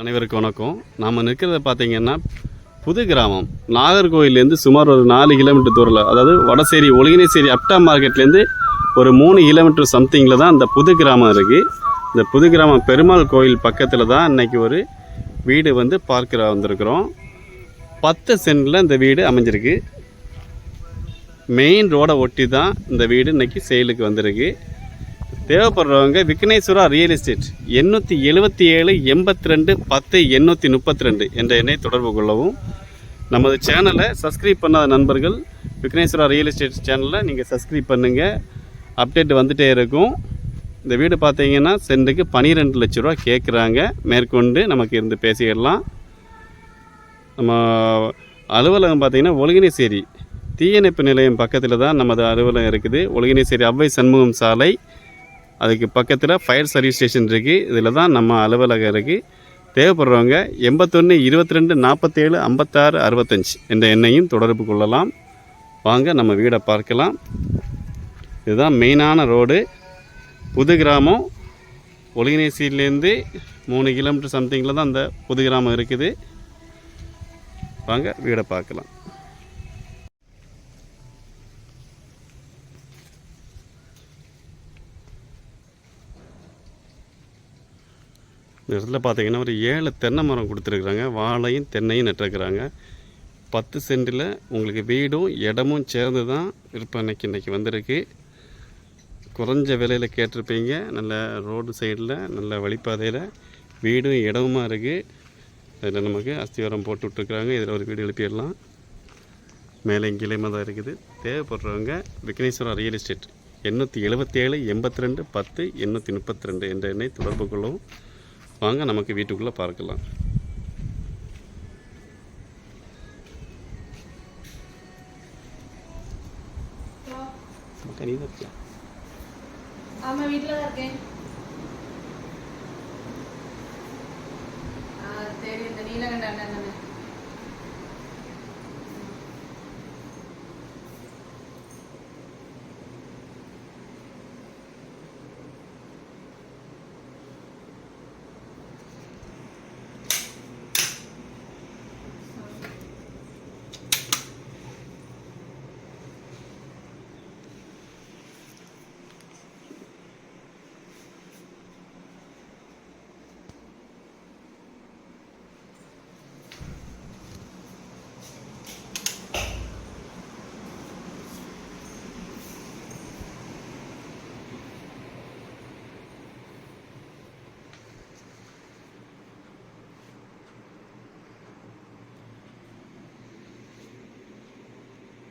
அனைவருக்கு வணக்கம். நாம் நிற்கிறத பார்த்தீங்கன்னா புது கிராமம். நாகர்கோவிலேருந்து சுமார் ஒரு நாலு கிலோமீட்டர் தூரில் அதாவது வடசேரி ஒழுங்கினேசேரி அப்டா மார்க்கெட்லேருந்து ஒரு மூணு கிலோமீட்டர் சம்திங்கில் தான் இந்த புது கிராமம் இருக்குது இந்த புது கிராமம் பெருமாள் கோயில் பக்கத்தில் தான் இன்றைக்கி ஒரு வீடு வந்து பார்க்கிற வந்திருக்கிறோம். பத்து சென்டில் இந்த வீடு அமைஞ்சிருக்கு. மெயின் ரோடை ஒட்டி தான் இந்த வீடு இன்னைக்கு சேலுக்கு வந்திருக்கு. தேவைப்படுறவங்க விக்னேஸ்வரா ரியல் எஸ்டேட் எண்ணூற்றி எழுபத்தி ஏழு எண்பத்தி ரெண்டு பத்து எண்ணூற்றி முப்பத்தி ரெண்டு என்ற எண்ணை தொடர்பு கொள்ளவும். நமது சேனலை சப்ஸ்கிரைப் பண்ணாத நண்பர்கள் விக்னேஸ்வரா ரியல் எஸ்டேட் சேனலை நீங்கள் சப்ஸ்கிரைப் பண்ணுங்கள் அப்டேட் வந்துகிட்டே இருக்கும். இந்த வீடு பார்த்தீங்கன்னா சென்ட்டுக்கு பன்னிரெண்டு லட்ச ரூபா கேட்குறாங்க மேற்கொண்டு நமக்கு இருந்து பேசிடலாம். நம்ம அலுவலகம் பார்த்தீங்கன்னா ஒழுங்கினேசேரி. தீயணைப்பு நிலையம் பக்கத்தில் தான் நமது அலுவலகம் இருக்குது. ஒழுங்கினேசேரி அவ்வை சண்முகம் சாலை. அதுக்கு பக்கத்தில் ஃபயர் சர்வீஸ் ஸ்டேஷன் இருக்குது இதில் தான் நம்ம அலுவலகம் இருக்குது தேவைப்படுறவங்க எண்பத்தொன்று இருபத்தி ரெண்டு நாற்பத்தேழு ஐம்பத்தாறு அறுபத்தஞ்சு என்ற எண்ணையும் தொடர்பு கொள்ளலாம். வாங்க நம்ம வீடை பார்க்கலாம். இதுதான் மெயினான ரோடு புது கிராமம். ஒழுங்கினேசியிலேருந்து மூணு கிலோமீட்டர் சம்திங்கில் தான் அந்த புது கிராமம் இருக்குது. வாங்க வீடை பார்க்கலாம். இந்த இடத்துல பார்த்திங்கன்னா ஒரு ஏழு தென்னை மரம் கொடுத்துருக்குறாங்க. வாழையும் தென்னையும் நட்டுருக்குறாங்க. பத்து சென்டில் உங்களுக்கு வீடும் இடமும் சேர்ந்து தான் விற்பனைக்கு இன்றைக்கி வந்திருக்கு. குறைஞ்ச விலையில் கேட்டிருப்பீங்க. நல்ல ரோடு சைடில் நல்ல வழிப்பாதையில் வீடும் இடமுமா இருக்குது அதில் நமக்கு அஸ்திவாரம் போட்டு விட்ருக்குறாங்க இதில் ஒரு வீடு எழுப்பிடலாம். மேலே கீழேமா தான் இருக்குது. தேவைப்படுறவங்க விக்னேஸ்வரா ரியல் எஸ்டேட் எண்ணூற்றி எழுபத்தேழு எண்பத்தி ரெண்டு பத்து எண்ணூற்றி முப்பத்தி ரெண்டு என்ற எண்ணை தொடர்பு கொள்ளவும். வாங்க நமக்கு வீட்டுக்குள்ளே பார்க்கலாம். தனி தான் ஆமா வீட்ல தான் இருக்கேன். சரி இந்த நீலகண்ட அண்ணன்